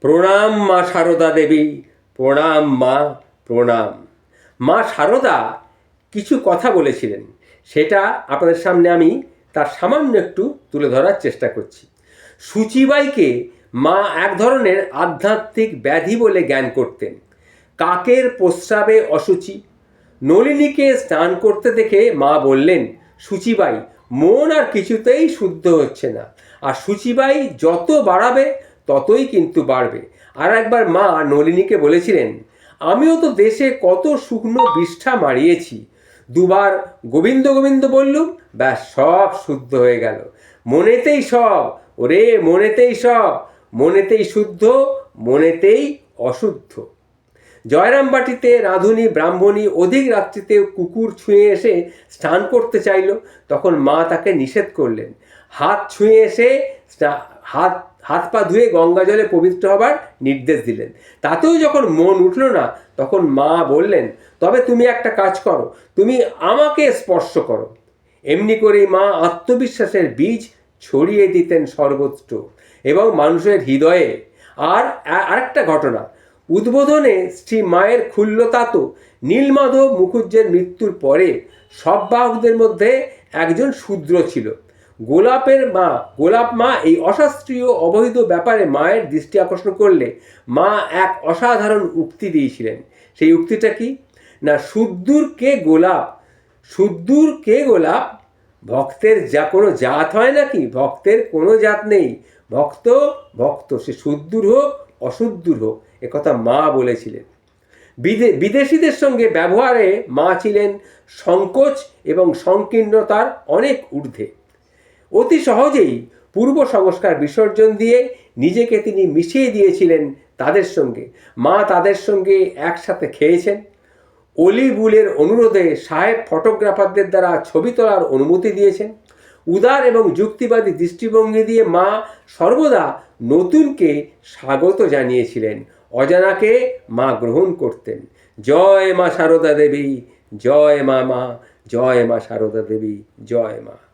প্রণাম মা সারদা দেবী, প্রণাম মা প্রণাম। মা সারদা কিছু কথা বলেছিলেন, সেটা আপনাদের সামনে আমি তার সামান্য একটু তুলে ধরার চেষ্টা করছি। সুচিবাইকে মা এক ধরনের আধ্যাত্মিক ব্যাধি বলে জ্ঞান করতেন। কাকের প্রস্রাবে অসুচি নলিনীকে স্নান করতে দেখে মা বললেন, সুচিবাই, মন আর কিছুতেই শুদ্ধ হচ্ছে না। আর সুচিবাই যত বাড়াবে ততই কিন্তু বাড়বে। আর একবার মা নলিনীকে বলেছিলেন, আমিও তো দেশে কত শুকনো বিষ্ঠা মারিয়েছি। দুবার গোবিন্দ গোবিন্দ বললুম, ব্যাস সব শুদ্ধ হয়ে গেল। মনেতেই সব, ওরে মনেতেই সব, মনেতেই শুদ্ধ, মনেতেই অশুদ্ধ। জয়রামবাটিতে রাঁধুনি, ব্রাহ্মণী অধিক রাত্রিতে কুকুর ছুঁয়ে এসে স্নান করতে চাইল। তখন মা তাকে নিষেধ করলেন, হাত ছুঁয়ে এসে হাত হাত পা ধুয়ে গঙ্গা জলে পবিত্র হবার নির্দেশ দিলেন। তাতেও যখন মন উঠল না, তখন মা বললেন, তবে তুমি একটা কাজ করো, তুমি আমাকে স্পর্শ করো। এমনি করেই মা আত্মবিশ্বাসের বীজ ছড়িয়ে দিতেন সর্বত্র এবং মানুষের হৃদয়ে। আর আরেকটা ঘটনা, উদ্বোধনে শ্রী মায়ের ক্ষুল্লতাত নীলমাধব মুখুজ্জের মৃত্যুর পরে সব বাহকদের মধ্যে একজন শূদ্র ছিল। গোলাপের মা, গোলাপ মা এই অশাস্ত্রীয় অবৈধ ব্যাপারে মায়ের দৃষ্টি আকর্ষণ করলে মা এক অসাধারণ উক্তি দিয়েছিলেন। সেই উক্তিটা কি? না, সুদ্দূর কে গোলাপ? সুদ্দূর কে গোলাপ? ভক্তের যা কোনো জাত হয় নাকি? ভক্তের কোনো জাত নেই। ভক্ত ভক্ত, সে সুদ্দূর হোক, অসুদ্দূর হোক একথা মা বলেছিলেন। বিদে, বিদেশিদের সঙ্গে ব্যবহারে মা ছিলেন সংকোচ এবং সংকীর্ণতার অনেক ঊর্ধ্বে। অতি সহজেই পূর্ব সংস্কার বিসর্জন দিয়ে নিজেকে তিনি মিশিয়ে দিয়েছিলেন তাদের সঙ্গে। মা তাদের সঙ্গে একসাথে খেয়েছেন। অলিবুলের অনুরোধে সাহেব ফটোগ্রাফারদের দ্বারা ছবি তোলার অনুমতি দিয়েছেন। উদার এবং যুক্তিবাদী দৃষ্টিভঙ্গি দিয়ে মা সর্বদা নতুনকে স্বাগত জানিয়েছিলেন। অজানাকে মা গ্রহণ করতেন। জয় মা সারদা দেবী, জয় মা মা, জয় মা সারদা দেবী, জয় মা।